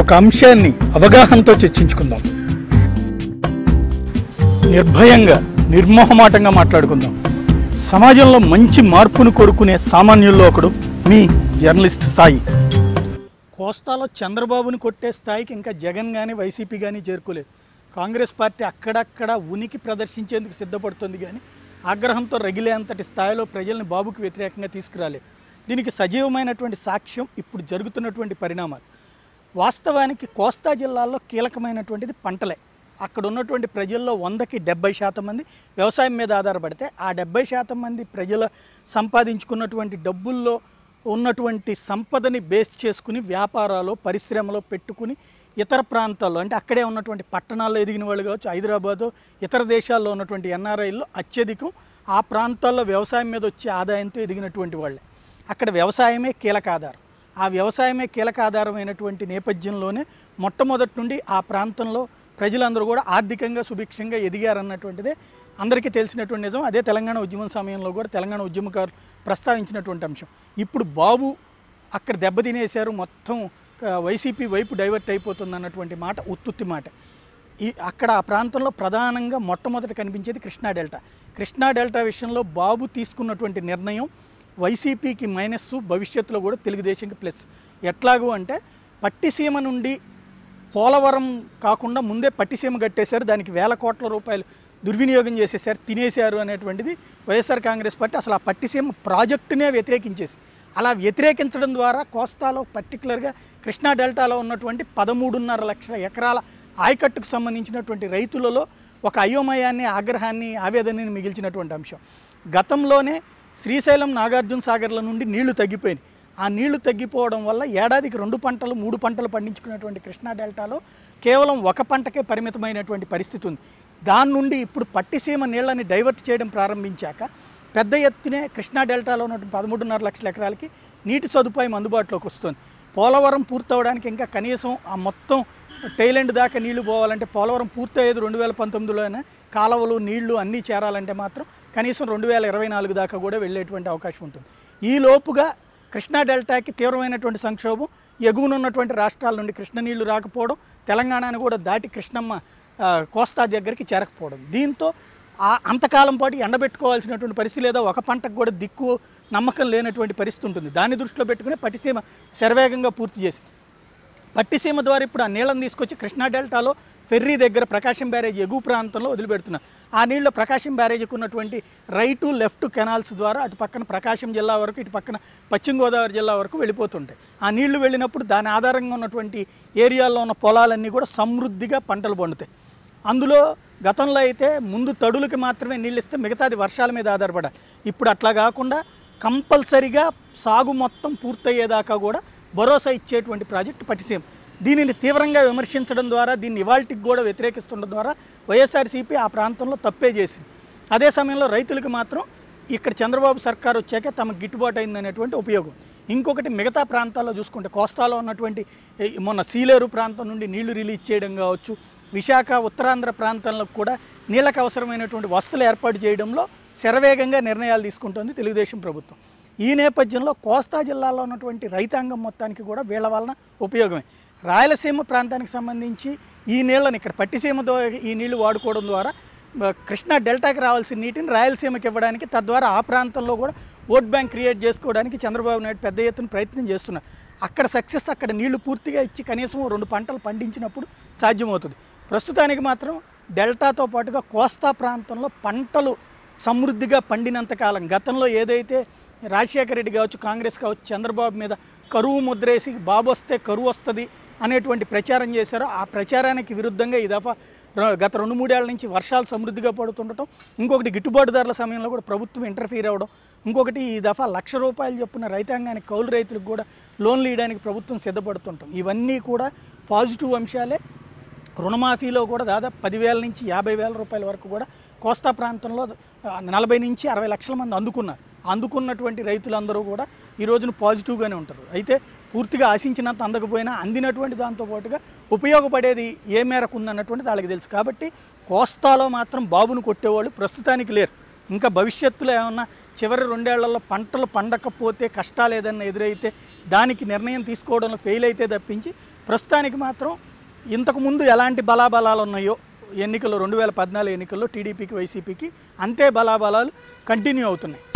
ఒక అంశాన్ని అవగాహనతో చర్చించుకుందాం. నిర్భయంగా నిర్మోహమాటంగా మాట్లాడుకుందాం. సమాజంలో మంచి మార్పును కోరుకునే సామాన్యుల్లో ఒకడు మీ జర్నలిస్ట్ స్థాయి కోస్తాలో చంద్రబాబుని కొట్టే స్థాయికి ఇంకా జగన్ కానీ వైసీపీ కానీ చేరుకోలేదు. కాంగ్రెస్ పార్టీ అక్కడక్కడ ఉనికి ప్రదర్శించేందుకు సిద్ధపడుతుంది కానీ ఆగ్రహంతో రగిలేంతటి స్థాయిలో ప్రజల్ని బాబుకి వ్యతిరేకంగా తీసుకురాలేదు. దీనికి సజీవమైనటువంటి సాక్ష్యం ఇప్పుడు జరుగుతున్నటువంటి పరిణామాలు. వాస్తవానికి కోస్తా జిల్లాల్లో కీలకమైనటువంటిది పంటలే. అక్కడ ఉన్నటువంటి ప్రజల్లో వందకి డెబ్బై శాతం మంది వ్యవసాయం మీద ఆధారపడితే ఆ డెబ్బై శాతం మంది ప్రజల సంపాదించుకున్నటువంటి డబ్బుల్లో ఉన్నటువంటి సంపదని బేస్ చేసుకుని వ్యాపారాలు పరిశ్రమలో పెట్టుకుని ఇతర ప్రాంతాల్లో అంటే అక్కడే ఉన్నటువంటి పట్టణాల్లో ఎదిగిన వాళ్ళు కావచ్చు హైదరాబాదు ఇతర దేశాల్లో ఉన్నటువంటి ఎన్ఆర్ఐల్లో అత్యధికం ఆ ప్రాంతాల్లో వ్యవసాయం మీద వచ్చే ఆదాయంతో ఎదిగినటువంటి వాళ్ళే. అక్కడ వ్యవసాయమే కీలక ఆధారం. ఆ వ్యవసాయమే కీలక ఆధారమైనటువంటి నేపథ్యంలోనే మొట్టమొదటి నుండి ఆ ప్రాంతంలో ప్రజలందరూ కూడా ఆర్థికంగా సుభిక్షంగా ఎదిగారన్నటువంటిదే అందరికీ తెలిసినటువంటి నిజం. అదే తెలంగాణ ఉద్యమం సమయంలో కూడా తెలంగాణ ఉద్యమకారులు ప్రస్తావించినటువంటి అంశం. ఇప్పుడు బాబు అక్కడ దెబ్బతినేశారు మొత్తం వైసీపీ వైపు డైవర్ట్ అయిపోతుంది అన్నటువంటి మాట ఉత్తుత్తి మాట. ఈ అక్కడ ఆ ప్రాంతంలో ప్రధానంగా మొట్టమొదట కనిపించేది కృష్ణా డెల్టా. కృష్ణా డెల్టా విషయంలో బాబు తీసుకున్నటువంటి నిర్ణయం వైసీపీకి మైనస్ భవిష్యత్తులో కూడా తెలుగుదేశంకి ప్లస్. ఎట్లాగూ అంటే పట్టిసీమ నుండి పోలవరం కాకుండా ముందే పట్టిసీమ కట్టేశారు దానికి వేల కోట్ల రూపాయలు దుర్వినియోగం చేసేసారు తినేశారు అనేటువంటిది వైఎస్ఆర్ కాంగ్రెస్ పార్టీ అసలు ఆ పట్టిసీమ ప్రాజెక్టునే వ్యతిరేకించేసి. అలా వ్యతిరేకించడం ద్వారా కోస్తాలో పర్టికులర్గా కృష్ణా డెల్టాలో ఉన్నటువంటి పదమూడున్నర లక్షల ఎకరాల ఆయకట్టుకు సంబంధించినటువంటి రైతులలో ఒక అయోమయాన్ని ఆగ్రహాన్ని ఆవేదనని మిగిల్చినటువంటి అంశం. గతంలోనే శ్రీశైలం నాగార్జున సాగర్ల నుండి నీళ్ళు తగ్గిపోయినాయి. ఆ నీళ్ళు తగ్గిపోవడం వల్ల ఏడాదికి రెండు పంటలు మూడు పంటలు పండించుకునేటువంటి కృష్ణా డెల్టాలో కేవలం ఒక పంటకే పరిమితమైనటువంటి పరిస్థితి ఉంది. దాని నుండి ఇప్పుడు పట్టిసీమ నీళ్ళని డైవర్ట్ చేయడం ప్రారంభించాక పెద్ద ఎత్తునే కృష్ణా డెల్టాలో ఉన్నటువంటి పదమూడున్నర లక్షల ఎకరాలకి నీటి సదుపాయం అందుబాటులోకి వస్తుంది. పోలవరం పూర్తవడానికి ఇంకా కనీసం ఆ మొత్తం టైలెండ్ దాకా నీళ్ళు పోవాలంటే పోలవరం పూర్తయ్యేది రెండు వేల పంతొమ్మిదిలోనే కాలువలు నీళ్ళు అన్నీ చేరాలంటే మాత్రం కనీసం రెండు వేల ఇరవై నాలుగు దాకా కూడా వెళ్ళేటువంటి అవకాశం ఉంటుంది. ఈ లోపుగా కృష్ణా డెల్టాకి తీవ్రమైనటువంటి సంక్షోభం ఎగువనున్నటువంటి రాష్ట్రాల నుండి కృష్ణ నీళ్ళు రాకపోవడం తెలంగాణను కూడా దాటి కృష్ణమ్మ కోస్తా దగ్గరికి చేరకపోవడం. దీంతో ఆ అంతకాలం పాటు ఎండబెట్టుకోవాల్సినటువంటి పరిస్థితి లేదా ఒక పంటకు కూడా దిక్కు నమ్మకం లేనటువంటి పరిస్థితి ఉంటుంది. దాన్ని దృష్టిలో పెట్టుకుని పట్టిసీమ శరవేగంగా పూర్తి చేసి పట్టిసీమ ద్వారా ఇప్పుడు ఆ నీళ్ళని తీసుకొచ్చి కృష్ణా డెల్టాలో ఫెర్రీ దగ్గర ప్రకాశం బ్యారేజ్ ఎగువ ప్రాంతంలో వదిలిపెడుతున్నారు. ఆ నీళ్ళు ప్రకాశం బ్యారేజ్కి ఉన్నటువంటి రైటు లెఫ్ట్ కెనాల్స్ ద్వారా అటు పక్కన ప్రకాశం జిల్లా వరకు ఇటు పక్కన పశ్చిమ గోదావరి జిల్లా వరకు వెళ్ళిపోతుంటాయి. ఆ నీళ్ళు వెళ్ళినప్పుడు దాని ఆధారంగా ఉన్నటువంటి ఏరియాల్లో ఉన్న పొలాలన్నీ కూడా సమృద్ధిగా పంటలు పండుతాయి. అందులో గతంలో అయితే ముందు తడులకి మాత్రమే నీళ్ళు ఇస్తే మిగతాది వర్షాల మీద ఆధారపడాలి. ఇప్పుడు అట్లా కాకుండా కంపల్సరిగా సాగు మొత్తం పూర్తయ్యేదాకా కూడా భరోసా ఇచ్చేటువంటి ప్రాజెక్టు పట్టిసీమ దీనిని తీవ్రంగా విమర్శించడం ద్వారా దీన్ని ఇవాల్టికి కూడా వ్యతిరేకిస్తుండడం ద్వారా వైఎస్ఆర్సీపీ ఆ ప్రాంతంలో తప్పే చేసింది. అదే సమయంలో రైతులకు మాత్రం ఇక్కడ చంద్రబాబు సర్కార్ వచ్చాక తమకు గిట్టుబాటు అయిందనేటువంటి ఉపయోగం. ఇంకొకటి మిగతా ప్రాంతాల్లో చూసుకుంటే కోస్తాలో ఉన్నటువంటి మొన్న సీలేరు ప్రాంతం నుండి నీళ్ళు రిలీజ్ చేయడం కావచ్చు విశాఖ ఉత్తరాంధ్ర ప్రాంతంలో కూడా నీళ్ళకు అవసరమైనటువంటి వసతులు ఏర్పాటు చేయడంలో శరవేగంగా నిర్ణయాలు తీసుకుంటోంది తెలుగుదేశం ప్రభుత్వం. ఈ నేపథ్యంలో కోస్తా జిల్లాలో ఉన్నటువంటి రైతాంగం మొత్తానికి కూడా వీళ్ళ వలన ఉపయోగమే. రాయలసీమ ప్రాంతానికి సంబంధించి ఈ నీళ్ళని ఇక్కడ పట్టిసీమ ద్వారా ఈ నీళ్ళు వాడుకోవడం ద్వారా కృష్ణా డెల్టాకి రావాల్సిన నీటిని రాయలసీమకి ఇవ్వడానికి తద్వారా ఆ ప్రాంతంలో కూడా ఓట్ బ్యాంక్ క్రియేట్ చేసుకోవడానికి చంద్రబాబు నాయుడు పెద్ద ఎత్తున ప్రయత్నం చేస్తున్నారు. అక్కడ సక్సెస్ అక్కడ నీళ్ళు పూర్తిగా ఇచ్చి కనీసం రెండు పంటలు పండించినప్పుడు సాధ్యమవుతుంది. ప్రస్తుతానికి మాత్రం డెల్టాతో పాటుగా కోస్తా ప్రాంతంలో పంటలు సమృద్ధిగా పండినంత కాలం గతంలో ఏదైతే రాజశేఖర రెడ్డి కావచ్చు కాంగ్రెస్ కావచ్చు చంద్రబాబు మీద కరువు ముద్రేసి బాబు వస్తే కరువు వస్తుంది అనేటువంటి ప్రచారం చేశారు ఆ ప్రచారానికి విరుద్ధంగా ఈ దఫా గత రెండు మూడేళ్ళ నుంచి వర్షాలు సమృద్ధిగా పడుతుండటం ఇంకొకటి గిట్టుబాటు ధరల సమయంలో కూడా ప్రభుత్వం ఇంటర్ఫీర్ అవ్వడం ఇంకొకటి ఈ దఫా లక్ష రూపాయలు చొప్పున రైతాంగానికి కౌలు రైతులకు కూడా లోన్లు ఇవ్వడానికి ప్రభుత్వం సిద్ధపడుతుంటాం. ఇవన్నీ కూడా పాజిటివ్ అంశాలే. రుణమాఫీలో కూడా దాదాపు పదివేల నుంచి యాభై వేల రూపాయల వరకు కూడా కోస్తా ప్రాంతంలో నలభై నుంచి అరవై లక్షల మంది అందుకున్నారు. అందుకున్నటువంటి రైతులందరూ కూడా ఈ రోజున పాజిటివ్గానే ఉంటారు. అయితే పూర్తిగా ఆశించినంత అందకపోయినా అందినటువంటి దాంతో పాటుగా ఉపయోగపడేది ఏ మేరకు ఉందన్నటువంటిది వాళ్ళకి తెలుసు. కాబట్టి కోస్తాలో మాత్రం బాబును కొట్టేవాళ్ళు ప్రస్తుతానికి లేరు. ఇంకా భవిష్యత్తులో ఏమన్నా చివరి రెండేళ్ళలో పంటలు పండకపోతే కష్టాలు ఏదన్నా ఎదురైతే దానికి నిర్ణయం తీసుకోవడంలో ఫెయిల్ అయితే తప్పించి ప్రస్తుతానికి మాత్రం ఇంతకుముందు ఎలాంటి బలాబలాలు ఉన్నాయో ఎన్నికల్లో రెండు వేల పద్నాలుగు ఎన్నికల్లో టీడీపీకి వైసీపీకి అంతే బలాబలాలు కంటిన్యూ అవుతున్నాయి.